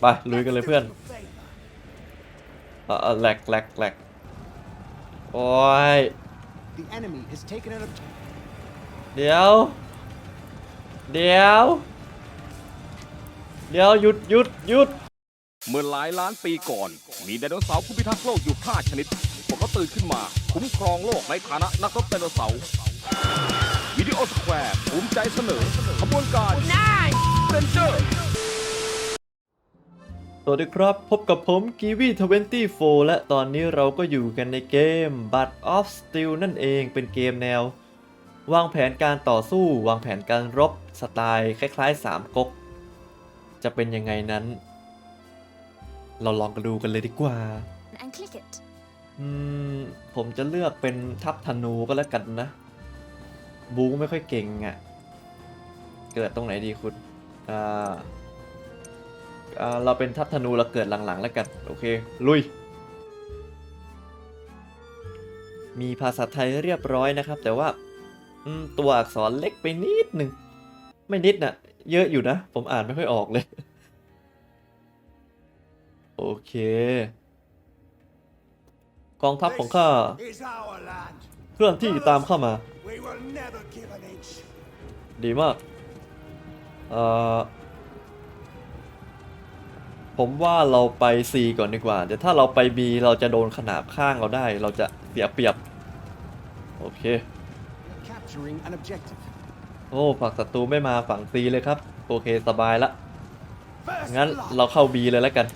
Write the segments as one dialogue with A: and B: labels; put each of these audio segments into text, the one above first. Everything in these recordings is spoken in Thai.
A: ไปลุยกันเลยเพื่อนเอ่อแหลกแหลกแหลกโอ้ย
B: The enemy has taken an objective.
A: เดี๋ยว เดี๋ยว เดี๋ยวหยุดหยุดหยุด
C: เมื่อหลายล้านปีก่อน มีไดโนเสาร์ผู้พิทักษ์โลกอยู่ 5 ชนิด พวกเขาตื่นขึ้นมา คุ้มครองโลกในฐานะนักรบไดโนเสาร์วิดีโอสแควร์ภูมิใจเสนอขบวนการ
A: สวัสดีครับ พบกับผมกีวี24และตอนนี้เราก็อยู่กันในเกม But of Steel นั่นเองเป็นเกมแนว วางแผนการต่อสู้ วางแผนการรบสไตล์คล้ายๆ 3ก๊ก จะเป็นยังไงนั้น เราลองกันดูกันเลยดีกว่า
D: and click it.
A: อืมผมจะเลือกเป็นทัพธนูก็แล้วกันนะ บูไม่ค่อยเก่งอะ่ะ เกิดตรงไหนดีคุณอ่าอ่า เราเป็นทัพธนูเราเกิดหลังๆ แล้วกัน โอเค ลุย มีภาษาไทยเรียบร้อยนะครับ แต่ว่าตัวอักษรเล็กไปนิดหนึ่ง ไม่นิดนะ่ะ เยอะอยู่นะ ผมอ่านไม่ค่อยออกเลย โอเค กองทัพของข้าเคลื่อนที่ตามเข้ามา ดีมาก เอ่อ ผมว่าเราไป C ก่อนดีกว่าเดี๋ยวถ้าเราไป B เราจะโดนขนาบข้างเราได้ เราจะเสียเปรียบ โอเค
B: We're capturing an objective.
A: โอ้ฝั่งศัตรูไม่มาฝั่ง C เลยครับ โอเคสบายละ
B: First
A: งั้น
B: blood.
A: เราเข้า B เลยแล้วกัน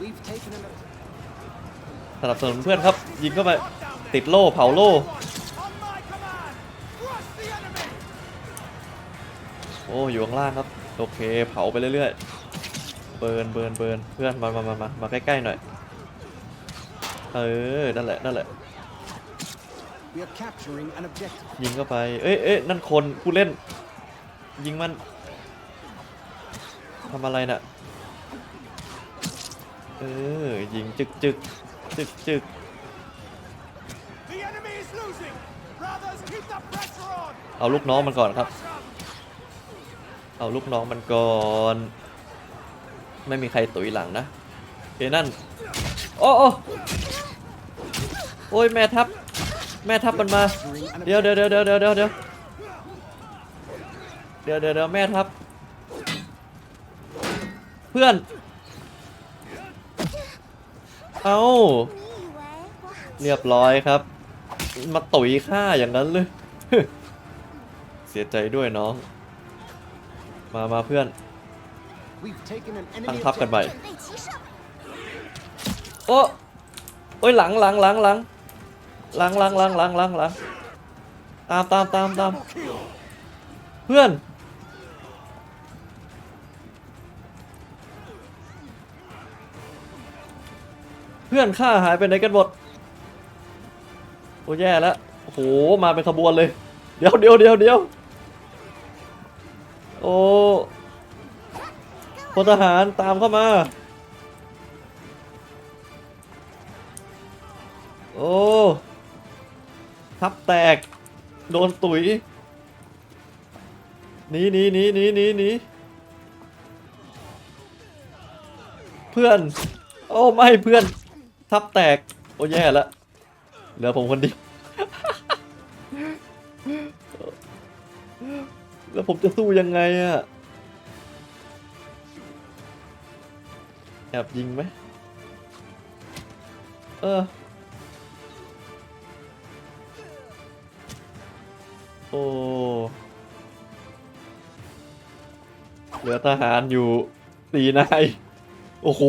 B: We've taken an objective.
A: สนับสนุนเพื่อนครับ ยิงเข้าไปติดโล่เผาโล่
B: On my command. Crush the enemy.
A: โอ้อยู่ข้างล่างครับ โอเค เผาไปเรื่อยๆ เบิร์นเบิร์นเบิร์นเพื่อนมามามามามาใกล้ๆหน่อย เออ นั่นแหละ นั่นแหละ
B: We are capturing an objective.
A: ยิงเข้าไป เอ้ยเอ้ยนั่นคนผู้เล่น ยิงมัน ทำอะไรน่ะ เออ ยิงจึกจึกจึกจึก
B: The enemy is losing. Brothers, keep the pressure on.
A: เอาลูกน้องมันก่อนครับ เอาลูกน้องมันก่อน ไม่มีใครตุยหลังนะเอนั่น โอ้โอ้โอ้ยแม่ทัพ แม่ทัพมันมา เดี๋ยวเดี๋ยวเดี๋ยวเดี๋ยวเดี๋ยวเดี๋ยวเดี๋ยวเดี๋ยวเดี๋ยวแม่ทัพ เพื่อน เอาเรียบร้อยครับ มาตุ๋ยข้าอย่างนั้นเลย เสียใจด้วยน้อง มามาเพื่อน ตั้งทับกันไป โอ้โอ้ยหลังหลังหลังหลังหลังหลังหลังหลังหลังหลังตามตามตามตามเพื่อนเพื่อนข้าหายไปไหนกันหมด โอ้แย่แล้ว โอ้โห มาเป็นขบวนเลย เดี๋ยวเดี๋ยวเดี๋ยวเดี๋ยว โอ้พลทหารตามเข้ามา โอ้ ทับแตก โดนตุ๋ยหนีหนีหนีหนีหนีหนีเพื่อน โอ้ไม่เพื่อน ทับแตก โอ้แย่แล้วเหลือผมคนเดียว แล้วผมจะสู้ยังไงอะแอบยิงไหมเออ โอ้ เหลือทหารอยู่สี่นาย โอ้โห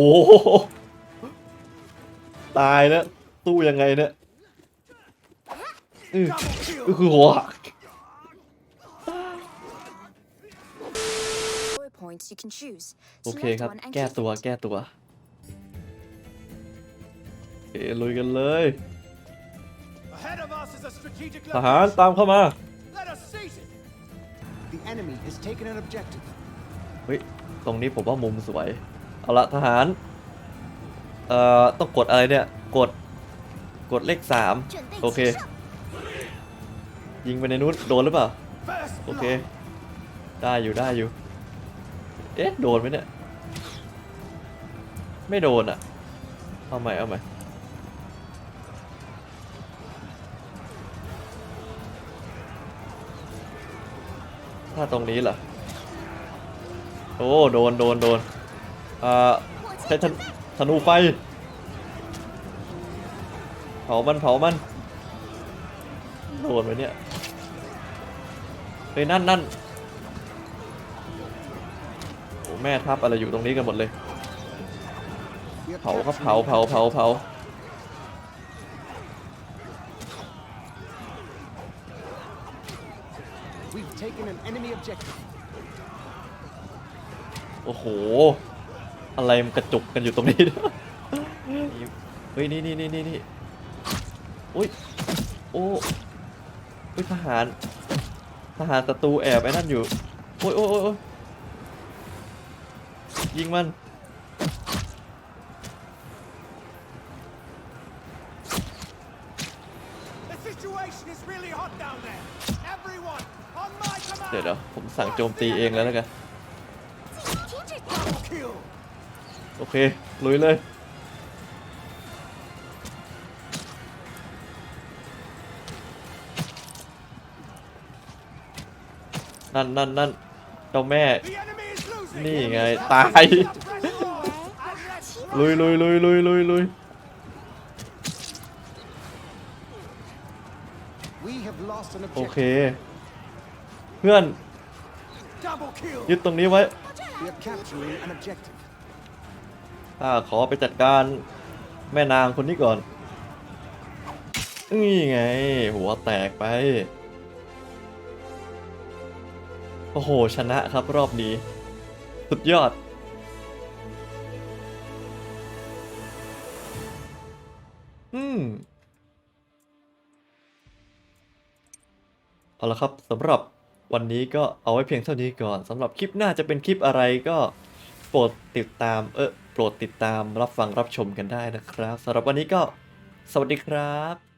A: ตายแล้ว สู้ยังไงเนี่ย อือคือหัว
D: can choose.
A: โอเค
D: Select
A: ครับ
D: one and
A: แก้
D: click
A: ตัว
D: it.
A: แก้ตัวโอเคลุยกันเลย
B: Ahead of us is a strategic
A: ทหาร
B: location.
A: ตามเข้ามา
B: Let us seize it. The enemy has taken an objective.
A: เฮ้ย ตรงนี้ผมว่ามุมสวย เอาละทหาร เอ่อ ต้องกดอะไรเนี่ย กด กดเลขสาม
D: 准备
A: โอเค
D: 齐上。
A: ยิงไปในนู้นโดนหรือเปล่า
B: First
A: โอเค
B: blood.
A: ได้อยู่ได้อยู่ เอ๊ะ โดนไหมเนี่ย ไม่โดนอะ เอาใหม่ เอาใหม่ ถ้าตรงนี้ล่ะโอ้ โดน โดน โดน อ่า ใช้ธนูไฟ เผามัน เผามัน โดนไปเนี่ย เฮ้ย นั่นนั่น แม่ทับอะไรอยู่ตรงนี้กันหมดเลย เผาครับเผาเผาเผาเผา
B: We've taken an enemy objective.
A: โอ้โห อะไรมันกระจุกกันอยู่ตรงนี้ เฮ้ย นี่นี่นี่นี่นี่อุ้ย โอ้อุ้ยทหาร ทหารศัตรูแอบไอ้นั่นอยู่ โอ้ยโอ้ยโอ้ยโอ้ ยยิงมัน
B: The situation is really hot down there. Everyone, on my
A: เดี๋ยว
B: command.
A: เดี๋ยวผมสั่งโจมตีเองแล้วแล้วกัน
B: Double kill.
A: โอเค ลุยเลยนั่นนั่นนั่นเจ้าแม่ นี่ไง ตาย ลุยลุยลุยลุยลุยลุยโอเค เพื่อน ยึดตรงนี้ไว้ข้าขอไปจัดการแม่นางคนนี้ก่อน นี่ไง หัวแตกไป โอ้โห ชนะครับรอบนี้ สุดยอด อืม เอาละครับสำหรับวันนี้ก็เอาไว้เพียงเท่านี้ก่อนสำหรับคลิปหน้าจะเป็นคลิปอะไรก็โปรดติดตามเออโปรดติดตามรับฟังรับชมกันได้นะครับสำหรับวันนี้ก็สวัสดีครับ